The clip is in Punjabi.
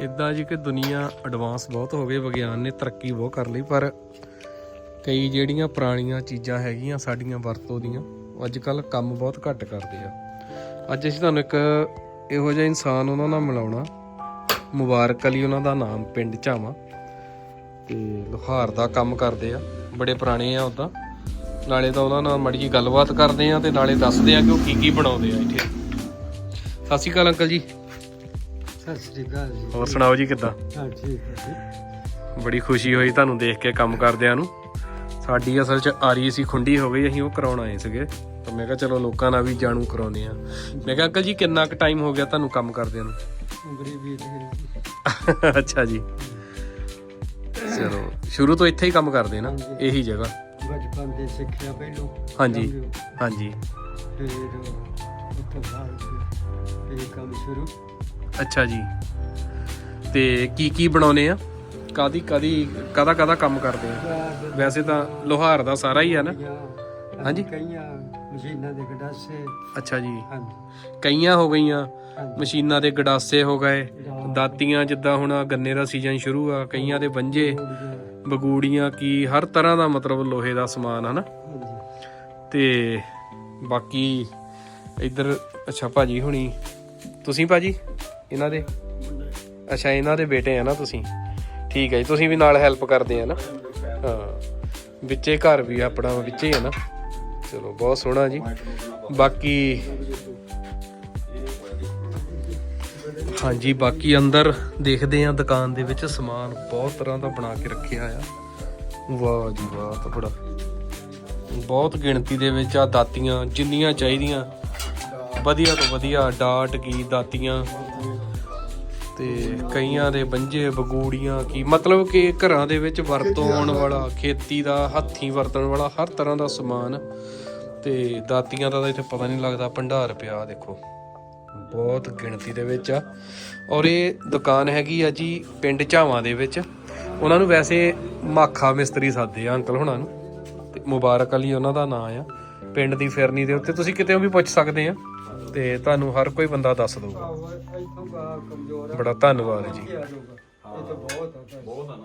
ਇਦਾਂ ਜੀ ਕਿ ਦੁਨੀਆ ਐਡਵਾਂਸ ਬਹੁਤ ਹੋ ਗਈ ਵਿਗਿਆਨ ਨੇ ਤਰੱਕੀ ਬਹੁਤ ਕਰ ਲਈ, ਪਰ ਕਈ ਜਿਹੜੀਆਂ ਪੁਰਾਣੀਆਂ ਚੀਜ਼ਾਂ ਹੈਗੀਆਂ ਸਾਡੀਆਂ ਵਰਤੋਂ ਦੀਆਂ ਅੱਜ ਕੱਲ ਕੰਮ ਬਹੁਤ ਘੱਟ ਕਰਦੇ ਆ। ਅੱਜ ਅਸੀਂ ਤੁਹਾਨੂੰ ਇੱਕ ਇਹੋ ਜਿਹਾ ਇਨਸਾਨ ਉਹਨਾਂ ਨਾਲ ਮਿਲਾਉਣਾ, ਮੁਬਾਰਕ ਅਲੀ ਉਹਨਾਂ ਦਾ ਨਾਮ, ਪਿੰਡ ਝਾਵਾਂ। ਤੇ ਲੋਹਾਰ ਦਾ ਕੰਮ ਕਰਦੇ ਆ, ਬੜੇ ਪੁਰਾਣੇ ਆ ਉਦਾਂ ਨਾਲੇ ਤਾਂ ਉਹਨਾਂ ਨਾਲ ਮੜੀ ਜੀ ਗੱਲਬਾਤ ਕਰਦੇ ਆ ਤੇ ਨਾਲੇ ਦੱਸਦੇ ਆ ਕਿ ਉਹ ਕੀ ਕੀ ਬਣਾਉਂਦੇ ਆ ਇੱਥੇ। ਸਤਿ ਸ਼੍ਰੀ ਅਕਾਲ ਅੰਕਲ ਜੀ। ਸਤਿ ਸ੍ਰੀ ਅਕਾਲ ਜੀ। ਹੋਰ ਸੁਣਾਓ ਜੀ ਕਿੱਦਾਂ? ਹਾਂ ਠੀਕ ਹੈ ਜੀ। ਬੜੀ ਖੁਸ਼ੀ ਹੋਈ ਤੁਹਾਨੂੰ ਦੇਖ ਕੇ ਕੰਮ ਕਰਦਿਆਂ ਨੂੰ। ਸਾਡੀ ਅਸਲ 'ਚ ਆਰੀ ਸੀ ਖੁੰਡੀ ਹੋ ਗਈ ਅਸੀਂ ਉਹ ਕਰਾਉਣ ਆਏ ਸੀਗੇ। ਤਾਂ ਮੈਂ ਕਿਹਾ ਚਲੋ ਲੋਕਾਂ ਨਾਲ ਵੀ ਜਾਣੂ ਕਰਾਉਂਦੇ ਆ ਮੈਂ ਕਿਹਾ ਅੰਕਲ ਜੀ ਕਿੰਨਾ ਕੁ ਟਾਈਮ ਹੋ ਗਿਆ ਤੁਹਾਨੂੰ ਕੰਮ ਕਰਦਿਆਂ ਨੂੰ? ਉਮਰੀ ਬੀਤ ਗਈ ਅੱਛਾ ਜੀ। ਚਲੋ ਸ਼ੁਰੂ ਤੋਂ ਇੱਥੇ ਹੀ ਕੰਮ ਕਰਦੇ ਨਾ ਹਾਂਜੀ। ਇਹੀ ਜਗ੍ਹਾ। ਬਚਪਨ ਦੇ ਸਿੱਖਿਆ ਪਹਿਲੋਂ। ਹਾਂਜੀ। ਸਮਝੋ। ਹਾਂਜੀ। ਫਿਰ ਉਸ ਤੋਂ ਬਾਅਦ ਫਿਰ ਇਹ ਕੰਮ ਸ਼ੁਰੂ। ਅੱਛਾ ਜੀ। ਤੇ ਕੀ ਕੀ ਬਣਾਉਨੇ ਆ? ਕਾਦੀ ਕਾਦੀ ਕਾਦਾ ਕਾਦਾ ਕੰਮ ਕਰਦੇ ਆ? ਵੈਸੇ ਤਾਂ ਲੋਹਾਰ ਦਾ ਸਾਰਾ ਹੀ ਆ ਨਾ। ਹਾਂਜੀ। ਕਈਆਂ ਮਸ਼ੀਨਾਂ ਦੇ ਗਡਾਸੇ। ਅੱਛਾ ਜੀ। ਹਾਂਜੀ। ਕਈਆਂ ਹੋ ਗਈਆਂ ਮਸ਼ੀਨਾਂ ਦੇ ਗਡਾਸੇ ਹੋ ਗਏ ਦਾਤੀਆਂ ਜਿੱਦਾਂ ਹੁਣ ਗੰਨੇ ਦਾ ਸੀਜ਼ਨ ਸ਼ੁਰੂ ਆ ਕਈਆਂ ਦੇ ਬੰਜੇ ਗੋਲੀਆਂ, ਬਗੂੜੀਆਂ ਕੀ ਹਰ ਤਰ੍ਹਾਂ ਦਾ ਮਤਲਬ ਲੋਹੇ ਦਾ ਸਮਾਨ ਹਨਾ ਤੇ ਬਾਕੀ ਇੱਧਰ ਅੱਛਾ ਭਾਜੀ ਹੁਣੀ ਤੁਸੀਂ ਭਾਜੀ? ਇਹਨਾਂ ਦੇ? ਅੱਛਾ, ਇਹਨਾਂ ਦੇ ਬੇਟੇ ਆ ਨਾ ਤੁਸੀਂ? ਠੀਕ ਹੈ ਜੀ, ਤੁਸੀਂ ਵੀ ਨਾਲ ਹੈਲਪ ਕਰਦੇ ਆ ਨਾ? ਹਾਂ, ਵਿੱਚੇ ਘਰ ਵੀ ਆਪਣਾ ਵਿੱਚੇ ਆ ਨਾ? ਚਲੋ, ਬਹੁਤ ਸੋਹਣਾ ਜੀ। ਬਾਕੀ ਹਾਂਜੀ, ਬਾਕੀ ਅੰਦਰ ਦੇਖਦੇ ਆ ਦੁਕਾਨ ਦੇ ਵਿੱਚ ਸਮਾਨ ਬਹੁਤ ਤਰ੍ਹਾਂ ਦਾ ਬਣਾ ਕੇ ਰੱਖਿਆ ਆ। ਵਾਹ ਜੀ ਵਾਹ, ਤਾਂ ਬੜਾ। ਬਹੁਤ ਗਿਣਤੀ ਦੇ ਵਿੱਚ ਆ ਦਾਤੀਆਂ ਜਿੰਨੀਆਂ ਚਾਹੀਦੀਆਂ। ਵਧੀਆ ਤੋਂ ਵਧੀਆ ਡਾਟ ਕੀ ਦਾਤੀਆਂ ਤੇ ਕਈਆਂ ਦੇ ਬੰਜੇ ਬਗੂੜੀਆਂ ਕੀ, ਮਤਲਬ ਕਿ ਘਰਾਂ ਦੇ ਵਿੱਚ ਵਰਤੋਂ ਆਉਣ ਵਾਲਾ, ਖੇਤੀ ਦਾ, ਹੱਥੀਂ ਵਰਤਣ ਵਾਲਾ, ਹਰ ਤਰ੍ਹਾਂ ਦਾ ਸਮਾਨ ਤੇ ਦਾਤੀਆਂ ਦਾ ਤਾਂ ਇੱਥੇ ਪਤਾ ਨਹੀਂ ਲੱਗਦਾ, ਭੰਡਾਰ ਪਿਆ ਦੇਖੋ। ਬਹੁਤ ਗਿਣਤੀ ਦੇ ਵਿੱਚ ਆ। ਔਰ ਇਹ ਦੁਕਾਨ ਹੈਗੀ ਆ ਜੀ ਪਿੰਡ ਝਾਵਾਂ ਦੇ ਵਿੱਚ। ਉਹਨਾਂ ਨੂੰ ਵੈਸੇ ਮਾਖਾ ਮਿਸਤਰੀ ਸਾਦੇ ਆ ਅੰਕਲ ਹੁਣਾਂ ਨੂੰ। ਤੇ ਮੁਬਾਰਕ ਅਲੀ ਉਹਨਾਂ ਦਾ ਨਾਮ ਆ। ਪਿੰਡ ਦੀ ਫਿਰਨੀ ਦੇ ਉੱਤੇ ਤੁਸੀਂ ਕਿਤੇ ਵੀ ਪੁੱਛ ਸਕਦੇ ਆ। ਤੇ ਤੁਹਾਨੂੰ ਹਰ ਕੋਈ ਬੰਦਾ ਦੱਸ ਦਊਗਾ। ਬੜਾ ਧੰਨਵਾਦ ਜੀ। ਇਹ ਤਾਂ ਬਹੁਤ ਆ ਬਹੁਤ ਆ ਨਾ।